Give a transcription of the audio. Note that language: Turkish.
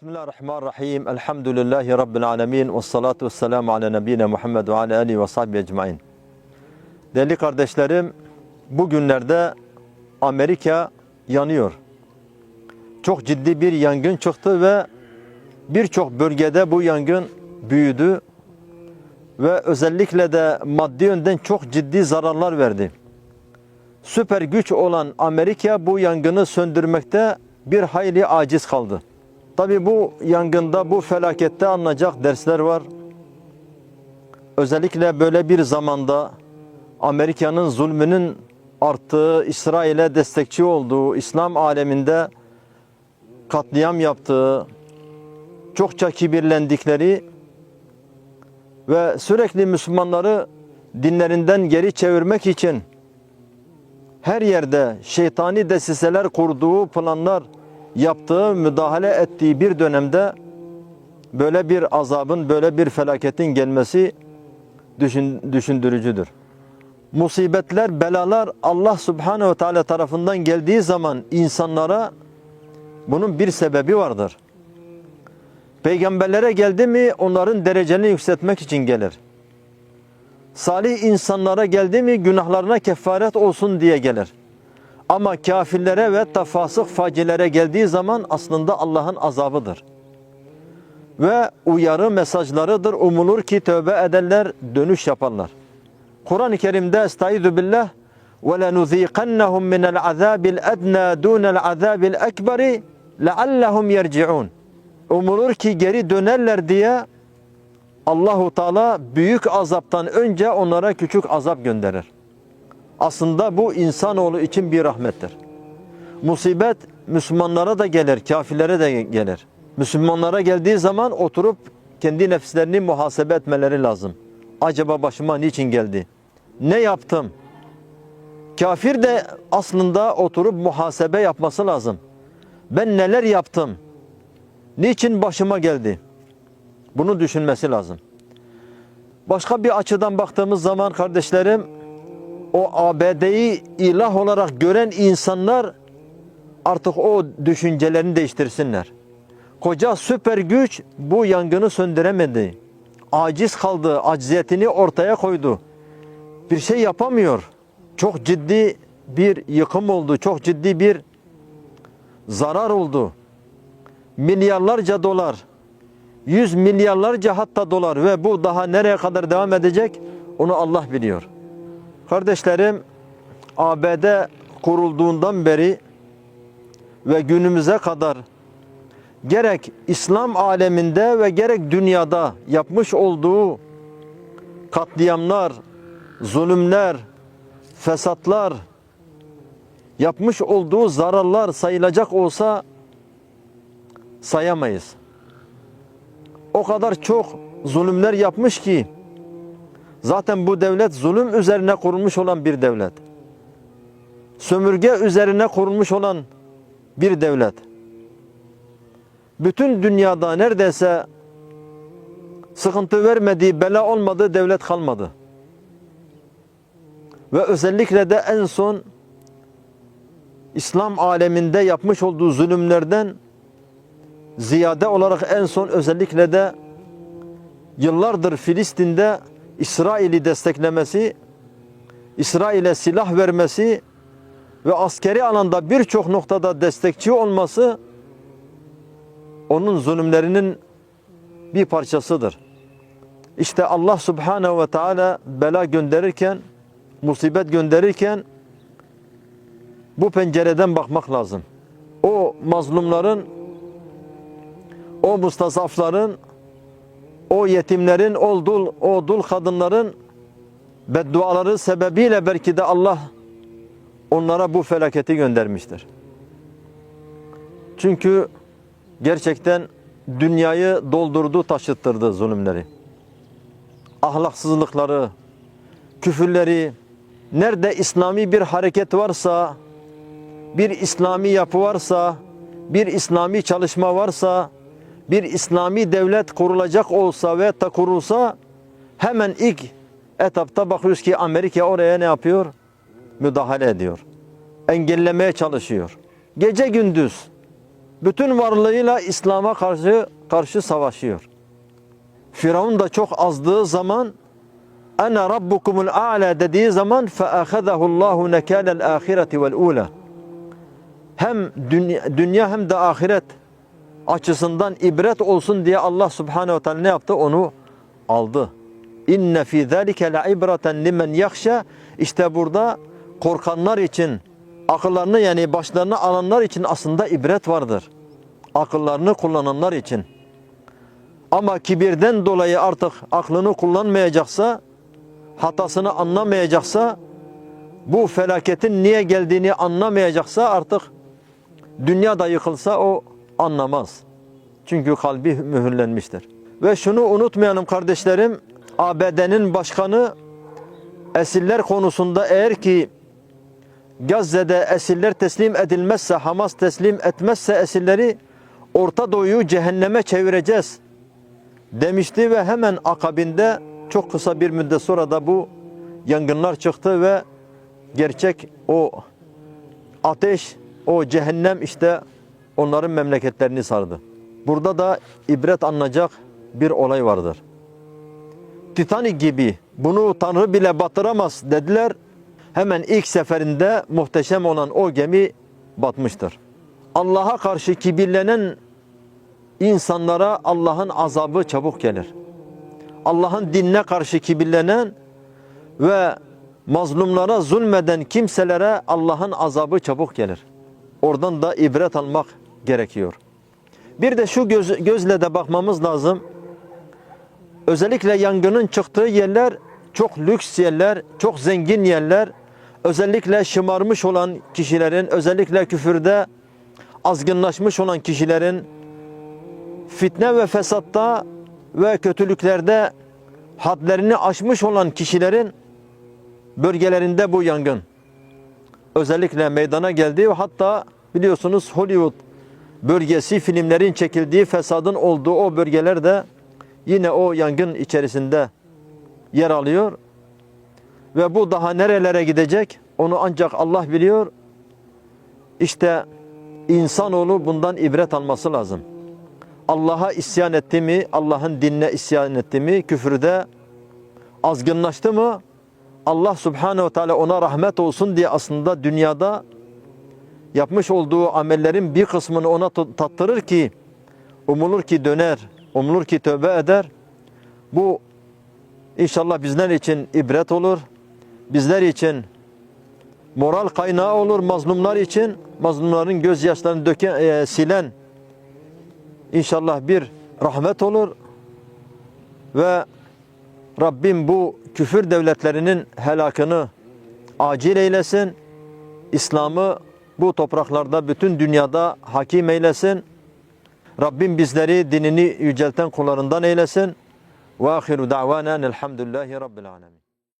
Bismillahirrahmanirrahim. Elhamdülillahi Rabbil alemin. Ve salatu ve selamu ala nebiyyina Muhammed ve ala alihi ve sahbihi ecmain. Değerli kardeşlerim, bugünlerde Amerika yanıyor. Çok ciddi bir yangın çıktı ve birçok bölgede bu yangın büyüdü ve özellikle de maddi yönden çok ciddi zararlar verdi. Süper güç olan Amerika bu yangını söndürmekte bir hayli aciz kaldı. Tabi bu yangında, bu felakette alınacak dersler var. Özellikle böyle bir zamanda Amerika'nın zulmünün arttığı, İsrail'e destekçi olduğu, İslam aleminde katliam yaptığı, çokça kibirlendikleri ve sürekli Müslümanları dinlerinden geri çevirmek için her yerde şeytani desiseler kurduğu planlar yaptığı, müdahale ettiği bir dönemde böyle bir azabın, böyle bir felaketin gelmesi düşün, düşündürücüdür. Musibetler, belalar Allah Subhanahu ve Teala tarafından geldiği zaman insanlara bunun bir sebebi vardır. Peygamberlere geldi mi onların derecelerini yükseltmek için gelir. Salih insanlara geldi mi günahlarına kefaret olsun diye gelir. Ama kafirlere ve tafasık facilere geldiği zaman aslında Allah'ın azabıdır. Ve uyarı mesajlarıdır. Umulur ki tövbe ederler, dönüş yaparlar. Kur'an-ı Kerim'de Estaizu billah وَلَنُذ۪يقَنَّهُمْ مِنَ الْعَذَابِ الْاَدْنَى دُونَ الْعَذَابِ الْاَكْبَرِ لَعَلَّهُمْ يَرْجِعُونَ Umulur ki geri dönerler diye Allahu Teala büyük azaptan önce onlara küçük azap gönderir. Aslında bu insanoğlu için bir rahmettir. Musibet Müslümanlara da gelir, kafirlere de gelir. Müslümanlara geldiği zaman oturup kendi nefislerini muhasebe etmeleri lazım. Acaba başıma niçin geldi? Ne yaptım? Kafir de aslında oturup muhasebe yapması lazım. Ben neler yaptım? Niçin başıma geldi? Bunu düşünmesi lazım. Başka bir açıdan baktığımız zaman kardeşlerim o ABD'yi ilah olarak gören insanlar artık o düşüncelerini değiştirsinler. Koca süper güç bu yangını söndüremedi. Aciz kaldı, acziyetini ortaya koydu. Bir şey yapamıyor. Çok ciddi bir yıkım oldu, çok ciddi bir zarar oldu. Milyarlarca dolar, yüz milyarlarca hatta dolar ve bu daha nereye kadar devam edecek onu Allah biliyor. Kardeşlerim ABD kurulduğundan beri ve günümüze kadar gerek İslam aleminde ve gerek dünyada yapmış olduğu katliamlar, zulümler, fesatlar, yapmış olduğu zararlar sayılacak olsa sayamayız. O kadar çok zulümler yapmış ki Zaten bu devlet zulüm üzerine kurulmuş olan bir devlet. Sömürge üzerine kurulmuş olan bir devlet. Bütün dünyada neredeyse sıkıntı vermediği, bela olmadığı devlet kalmadı. Ve özellikle de en son İslam aleminde yapmış olduğu zulümlerden ziyade olarak en son özellikle de yıllardır Filistin'de İsrail'i desteklemesi, İsrail'e silah vermesi ve askeri alanda birçok noktada destekçi olması onun zulümlerinin bir parçasıdır. İşte Allah Subhanahu ve Teala bela gönderirken, musibet gönderirken bu pencereden bakmak lazım. O mazlumların, o mustasafların o yetimlerin, o dul, o dul kadınların bedduaları sebebiyle belki de Allah onlara bu felaketi göndermiştir. Çünkü gerçekten dünyayı doldurdu, taşıttırdı zulümleri. Ahlaksızlıkları, küfürleri, nerede İslami bir hareket varsa, bir İslami yapı varsa, bir İslami çalışma varsa, bir İslami devlet kurulacak olsa ve ta kurulsa hemen ilk etapta bakıyoruz ki Amerika oraya ne yapıyor? Müdahale ediyor. Engellemeye çalışıyor. Gece gündüz bütün varlığıyla İslam'a karşı karşı savaşıyor. Firavun da çok azdığı zaman Ene rabbukumul a'la dediği zaman feahazahu Allahu nekalel ahireti vel ula. Hem dünya, dünya hem de ahiret açısından ibret olsun diye Allah Subhanahu ve Teala ne yaptı? Onu aldı. İnne fi zalike la ibreten limen yakhşa. İşte burada korkanlar için akıllarını yani başlarını alanlar için aslında ibret vardır. Akıllarını kullananlar için. Ama kibirden dolayı artık aklını kullanmayacaksa, hatasını anlamayacaksa, bu felaketin niye geldiğini anlamayacaksa artık dünya da yıkılsa o anlamaz. Çünkü kalbi mühürlenmiştir. Ve şunu unutmayalım kardeşlerim, ABD'nin başkanı esirler konusunda eğer ki Gazze'de esirler teslim edilmezse, Hamas teslim etmezse esirleri Orta Doğu'yu cehenneme çevireceğiz demişti ve hemen akabinde çok kısa bir müddet sonra da bu yangınlar çıktı ve gerçek o ateş, o cehennem işte onların memleketlerini sardı. Burada da ibret alınacak bir olay vardır. Titanic gibi bunu Tanrı bile batıramaz dediler. Hemen ilk seferinde muhteşem olan o gemi batmıştır. Allah'a karşı kibirlenen insanlara Allah'ın azabı çabuk gelir. Allah'ın dinine karşı kibirlenen ve mazlumlara zulmeden kimselere Allah'ın azabı çabuk gelir. Oradan da ibret almak gerekiyor. Bir de şu göz, gözle de bakmamız lazım. Özellikle yangının çıktığı yerler çok lüks yerler, çok zengin yerler. Özellikle şımarmış olan kişilerin, özellikle küfürde azgınlaşmış olan kişilerin fitne ve fesatta ve kötülüklerde hadlerini aşmış olan kişilerin bölgelerinde bu yangın özellikle meydana geldi ve hatta biliyorsunuz Hollywood bölgesi filmlerin çekildiği fesadın olduğu o bölgelerde yine o yangın içerisinde yer alıyor. Ve bu daha nerelere gidecek onu ancak Allah biliyor. İşte insanoğlu bundan ibret alması lazım. Allah'a isyan etti mi, Allah'ın dinine isyan etti mi, küfürde azgınlaştı mı, Allah subhanehu ve teala ona rahmet olsun diye aslında dünyada yapmış olduğu amellerin bir kısmını ona tattırır ki, umulur ki döner, umulur ki tövbe eder. Bu inşallah bizler için ibret olur, bizler için moral kaynağı olur, mazlumlar için, mazlumların gözyaşlarını döken, e, silen, İnşallah bir rahmet olur ve Rabbim bu küfür devletlerinin helakını acil eylesin. İslam'ı bu topraklarda bütün dünyada hakim eylesin. Rabbim bizleri dinini yücelten kullarından eylesin. Ve ahiru da'vanen elhamdülillahi rabbil alemin.